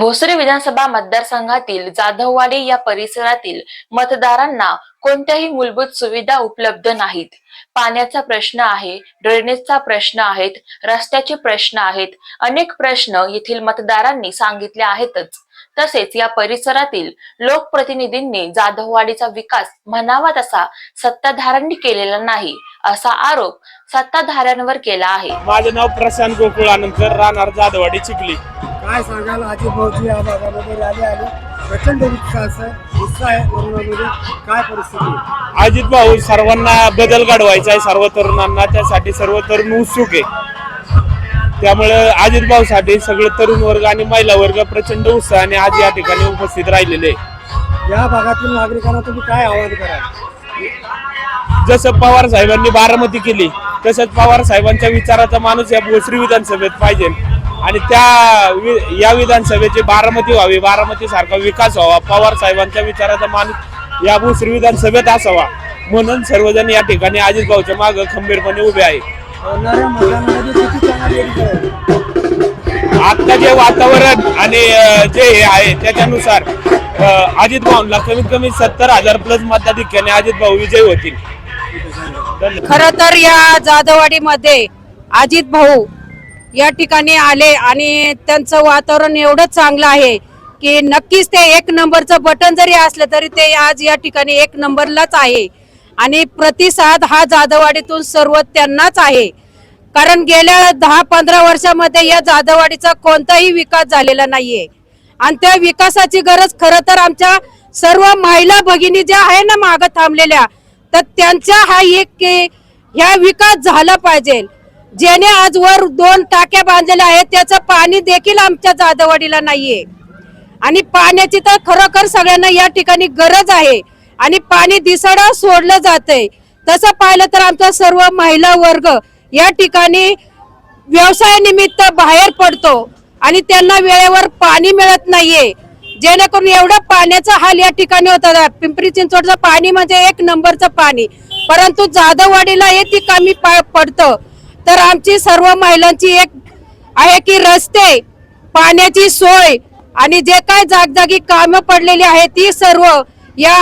भोसरी विधानसभा मतदारसंघातील जाधववाडी या परिसरातील मतदारांना कोणत्याही मूलभूत सुविधा उपलब्ध नाहीत. पाण्याचा प्रश्न आहे ड्रेनेजचा प्रश्न आहेत रस्त्याचे प्रश्न आहेत अनेक प्रश्न येथील मतदारांनी सांगितले आहेतच. तसेच या परिसरातील लोकप्रतिनिधींनी जाधववाडीचा विकास म्हणावा तसा सत्ताधाऱ्यांनी केलेला नाही असा आरोप सत्ताधाऱ्यांवर केला आहे. माझं नाव प्रशांत गोकुळानंतर राहणार जाधववाडी चिखली. काय सांगाल? अजित भाऊजी या भागामध्ये रॅली आली. प्रचंड विकास आहे उत्साह आहे तरुणामध्ये काय परिस्थिती? अजित भाऊ सर्वांना बदल घडवायचा आहे सर्व तरुणांना. त्यासाठी सर्व तरुण उत्सुक आहे. त्यामुळे अजित भाऊसाठी सगळे तरुण वर्ग आणि महिला वर्ग प्रचंड उत्साहाने आज या ठिकाणी उपस्थित राहिलेले आहे. या भागातील नागरिकांना तुम्ही काय आवाहन कराल? जसं पवार साहेबांनी बारामती केली तसंच पवार साहेबांच्या विचाराचा माणूस या भोसरी विधानसभेत पाहिजे. आणि त्या या विधानसभेची बारामती व्हावी बारामती सारखा विकास व्हावा. पवार साहेबांच्या विचाराचा मान या भूश्री विधानसभेत असावा. म्हणून सर्वजण या ठिकाणी अजित भाऊच्या मागे खंबीरपणे उभे आहे आता जे वातावरण आणि जे हे आहे त्याच्यानुसार अजित भाऊला कमीत कमी सत्तर हजार प्लस मताधिक्याने अजित भाऊ विजयी होतील. खर तर या जाधववाडीमध्ये अजित भाऊ या ठिकाणी आले आणि त्यांचं वातावरण एवढं चांगलं आहे की नक्कीच ते एक नंबरचं बटन जरी असलं तरी ते आज या ठिकाणी एक नंबरलाच आहे. आणि प्रतिसाद हा जाधववाडीतून सर्व त्यांनाच आहे. कारण गेल्या दहा पंधरा वर्षामध्ये या जाधववाडीचा कोणताही विकास झालेला नाहीये. आणि त्या विकासाची गरज खरं तर आमच्या सर्व महिला भगिनी ज्या आहे ना मागं थांबलेल्या तर त्यांच्या हा एक की ह्या विकास झाला पाहिजे. ज्याने आजवर दोन टाक्या बांधलेल्या आहेत त्याचं पाणी देखील आमच्या जाधववाडीला नाहीये. आणि पाण्याची तर खरोखर सगळ्यांना या ठिकाणी गरज आहे. आणि पाणी दिसाडा सोडलं जातंय. तसं पाहिलं तर आमचा सर्व महिला वर्ग या ठिकाणी व्यवसायानिमित्त बाहेर पडतो. आणि त्यांना वेळेवर पाणी मिळत नाहीये. जेणेकरून एवढं पाण्याचा हाल या ठिकाणी होता. पिंपरी चिंचवडचं पाणी म्हणजे एक नंबरचं पाणी. परंतु जाधववाडीला हे ती कमी पडतं. तर आमची सर्व महिलांची एक आहे की रस्ते पाण्याची सोय आणि जे काय जागजागी कामं पडलेली आहे ती सर्व या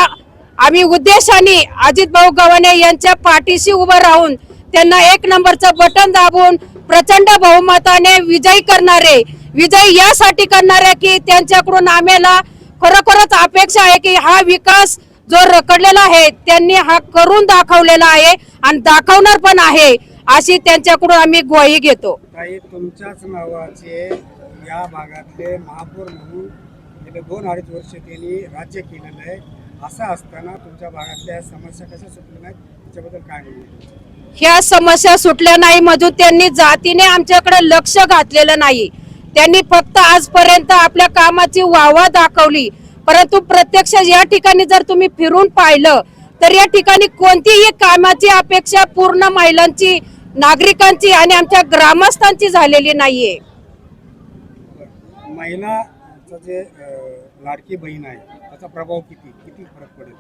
आम्ही उद्देशाने अजित भाऊ गव्हाणे यांच्या पाठीशी उभं राहून त्यांना एक नंबरचं बटन दाबून प्रचंड बहुमताने विजयी करणारे विजयी यासाठी करणारे की त्यांच्याकडून आम्हाला खरोखरच अपेक्षा आहे की हा विकास जो रखडलेला आहे त्यांनी हा करून दाखवलेला आहे आणि दाखवणार पण आहे. अशी त्यांच्याकडून आम्ही ग्वाही घेतो. काही तुमच्याच नावाचे या भागातले महापौर म्हणून गेले दोन अडीच वर्ष त्यांनी राज्य केलेलं आहे. असं असताना तुमच्या भागातल्या समस्या कशा सुटल्या नाहीत? त्याच्याबद्दल काय म्हणणं ह्या समस्या सुटल्या नाही मधून त्यांनी जातीने आमच्याकडे लक्ष घातलेलं नाही. त्यांनी फक्त आजपर्यंत आपल्या कामाची वावा दाखवली. परंतु प्रत्यक्ष या ठिकाणी जर तुम्ही फिरून पाहिलं तर या ठिकाणी कोणतीही कामाची अपेक्षा पूर्ण महिलांची नागरिकांची आणि आमच्या ग्रामस्थांची झालेली नाहीये. महिलाचं जे लाडकी बहीण आहे त्याचा प्रभाव किती? किती फरक पडेल?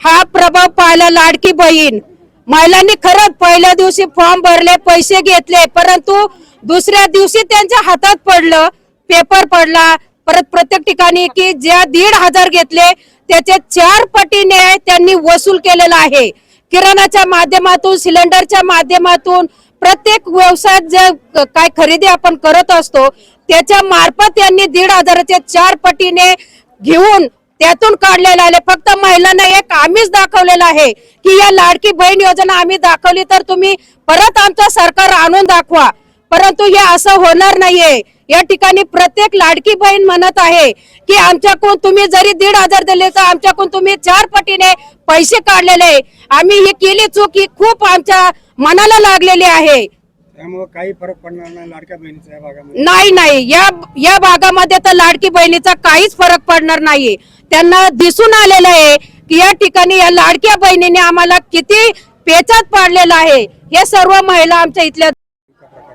हा प्रभाव पाहिला लाडकी बहीण. महिलांनी खरंच पहिल्या दिवशी फॉर्म भरले पैसे घेतले परंतु दुसऱ्या दिवशी त्यांच्या हातात पडलं पेपर पडला परत प्रत्येक ठिकाणी की ज्या दीड हजार घेतले त्याचे चार पटीने त्यांनी वसूल केलेला आहे. किराणाच्या माध्यमातून सिलेंडरच्या माध्यमातून प्रत्येक व्यवसायात जे काय खरेदी आपण करत असतो त्याच्या मार्फत त्यांनी दीड हजाराच्या चार पटीने घेऊन त्यातून काढलेलं आहे. फक्त महिलांना एक आम्हीच दाखवलेलं आहे की या लाडकी बहीण योजना आम्ही दाखवली तर तुम्ही परत आमचं सरकार आणून दाखवा. परंतु हे असं होणार नाहीये. या ठिकाणी प्रत्येक लाडकी बहीण म्हणत आहे की आमच्याकडून तुम्ही जरी दीड हजार दिले तर आमच्याकडून तुम्ही चार पटीने पैसे काढलेले. आम्ही ही केली चूक ही खूप आमच्या मनाला लागलेली आहे. त्यामुळं काही फरक पडणार नाही लाडक्या बहिणीचा या भागामध्ये. नाही नाही. या या भागामध्ये तर लाडकी बहिणीचा काहीच फरक पडणार नाही त्यांना दिसून आलेलं आहे की या ठिकाणी या लाडक्या बहिणीने आम्हाला किती पेचात पाडलेलं आहे. हे सर्व महिला आमच्या इथल्या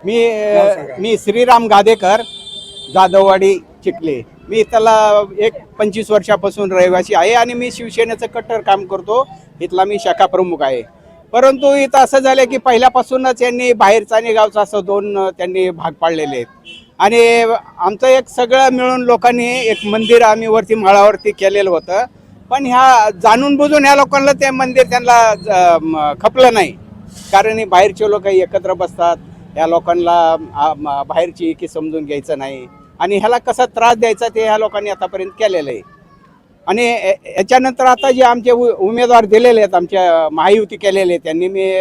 मी मी श्रीराम गादेकर जाधववाडी चिखले. मी त्याला एक पंचवीस वर्षापासून रहिवासी आहे आणि मी शिवसेनेचं कट्टर काम करतो. इथला मी शाखा प्रमुख आहे. परंतु इथं असं झालं की पहिल्यापासूनच यांनी बाहेरचा आणि गावचा असं दोन त्यांनी भाग पाडलेले आहेत. आणि आमचं एक सगळं मिळून लोकांनी एक मंदिर आम्ही वरती माळावरती केलेलं होतं. पण ह्या जाणून बुजून ह्या लोकांना ते मंदिर त्यांना खपलं नाही. कारण हे बाहेरचे लोक एकत्र बसतात. या लोकांना बाहेरची की समजून घ्यायचं नाही. आणि ह्याला कसा त्रास द्यायचा ते ह्या लोकांनी आतापर्यंत केलेलं आहे. आणि याच्यानंतर आता जे आमचे उ- उमेदवार दिलेले आहेत आमच्या महायुती केलेले आहेत त्यांनी मी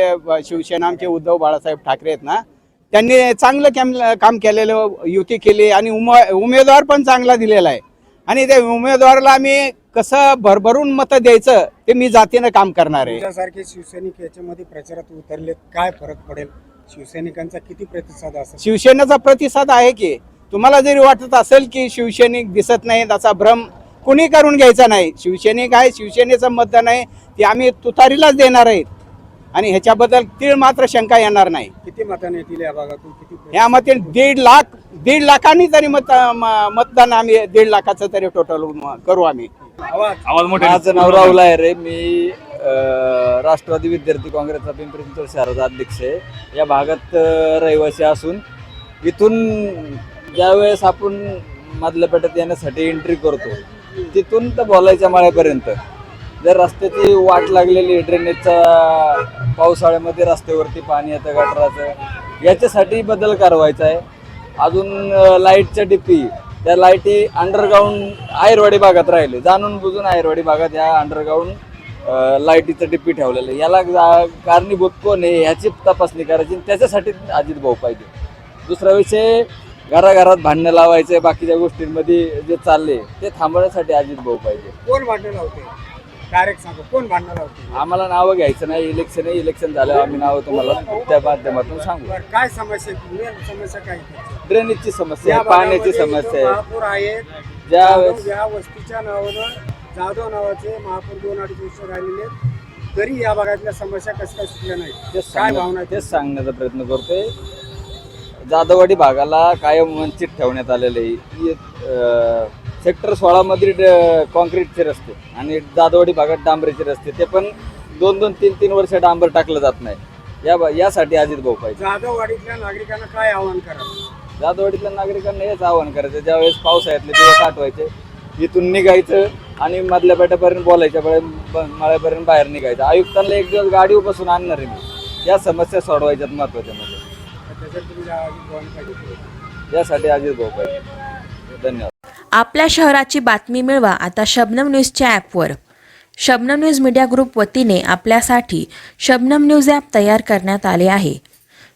शिवसेना आमचे उद्धव बाळासाहेब ठाकरे आहेत ना त्यांनी चांगलं कॅम काम केलेलं युती केली आणि उम उमेदवार पण चांगला दिलेला आहे. आणि त्या उमेदवाराला आम्ही कसं भरभरून मतं द्यायचं ते मी जातीनं काम करणार आहे. तुमच्यासारखे शिवसैनिक याच्यामध्ये प्रचारात उतरले काय फरक पडेल? शिवसैनिकांचा किती प्रतिसाद असेल? शिवसेनेचा प्रतिसाद आहे की तुम्हाला जरी वाटत असेल की शिवसैनिक दिसत नाहीत असा भ्रम कुणी करून घ्यायचा नाही? शिवसैनिक आहे शिवसेनेचं मतदान आहे ते आम्ही तुतारीलाच देणार आहेत. आणि ह्याच्याबद्दल तीळ मात्र शंका येणार नाही. किती मतांनी येतील या भागातून? किती यामध्ये येईल? दीड लाख दीड लाखांनी तरी मत म- मतदान आम्ही दीड लाखाचं तरी टोटल करू आम्ही. आवाज. माझं नाव राहुल आहे रे मी राष्ट्रवादी विद्यार्थी काँग्रेसचा पिंपरी चिंचवड शहराचा अध्यक्ष आहे. या भागात रहिवासी असून इथून ज्यावेळेस आपण मधल्या पेठात येण्यासाठी एंट्री करतो तिथून तर बोलायच्या माळ्यापर्यंत. जर रस्त्याची वाट लागलेली ड्रेनेजचा पावसाळ्यामध्ये रस्त्यावरती पाणी येतं गटराचं याच्यासाठी बदल करवायचा आहे. अजून लाईटच्या डिपी त्या लाईटी अंडरग्राऊंड आयरवाडी भागात राहिले. जाणून बुजून आयरवाडी भागात या अंडरग्राऊंड लाईटीचं डिपी ठेवलेलं आहे. याला कारणीभूत कोण आहे ह्याची तपासणी करायची त्याच्यासाठी अजित भाऊ पाहिजे. दुसरा विषय घराघरात भांडणं लावायचे बाकीच्या गोष्टींमध्ये जे चालले ते थांबवण्यासाठी अजित भाऊ पाहिजे. कोण भांडण लावते? डायरेक्ट सांगा कोण भांडण लावते? आम्हाला नावं घ्यायचं नाही इलेक्शन आहे इलेक्शन झाल्यावर आम्ही नावं तुम्हाला त्या माध्यमातून सांगू. बरं काय समस्या आहे? मेन समस्या काय आहे? ड्रेनेजची समस्या या आहे पाण्याची भागामध्ये समस्या आहे. महापूर ज्या या वस्तीच्या नावानं जाधव नावाचे महापूर दोन अडीच वर्ष राहिलेले आहेत. तरी या भागातल्या समस्या कसं काय सुटल्या नाही तेच काय भावना सांगण्या-? तेच सांगण्याचा प्रयत्न करतोय. जाधववाडी भागाला कायम वंचित ठेवण्यात आलेले आहे. सेक्टर सोळामधील कॉन्क्रीटचे रस्ते आणि जाधववाडी भागात डांबरीचे रस्ते ते पण दोन दोन तीन तीन वर्ष डांबर टाकलं जात नाही. या यासाठी अजित भाऊ पाहिजे. जाधववाडीतल्या नागरिकांना काय आव्हान करा जाधववाडीतल्या नागरिकांना हेच आवाहन करायचं ज्यावेळेस पावसाळ्यातले दिवस आठवायचे. इथून निघायचं आणि मधल्या पेट्यापर्यंत बोलायच्या मळ्यापर्यंत बाहेर निघायचं. आयुक्तांना एक दिवस गाडी बसून आणणार आहे मी. या समस्या सोडवायच्यात महत्त्वाच्या म्हणजे. यासाठी अजित भाऊ पाहिजे. धन्यवाद. आपल्या शहराची बातमी मिळवा आता शबनम न्यूजच्या ॲपवर. शबनम न्यूज मीडिया ग्रुप वतीने आपल्यासाठी शबनम न्यूज ॲप तयार करण्यात आले आहे.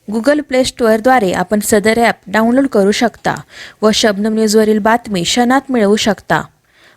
गुगल प्ले स्टोअरद्वारे आपण सदर ॲप डाउनलोड करू शकता व शबनम न्यूजवरील बातमी क्षणात मिळवू शकता.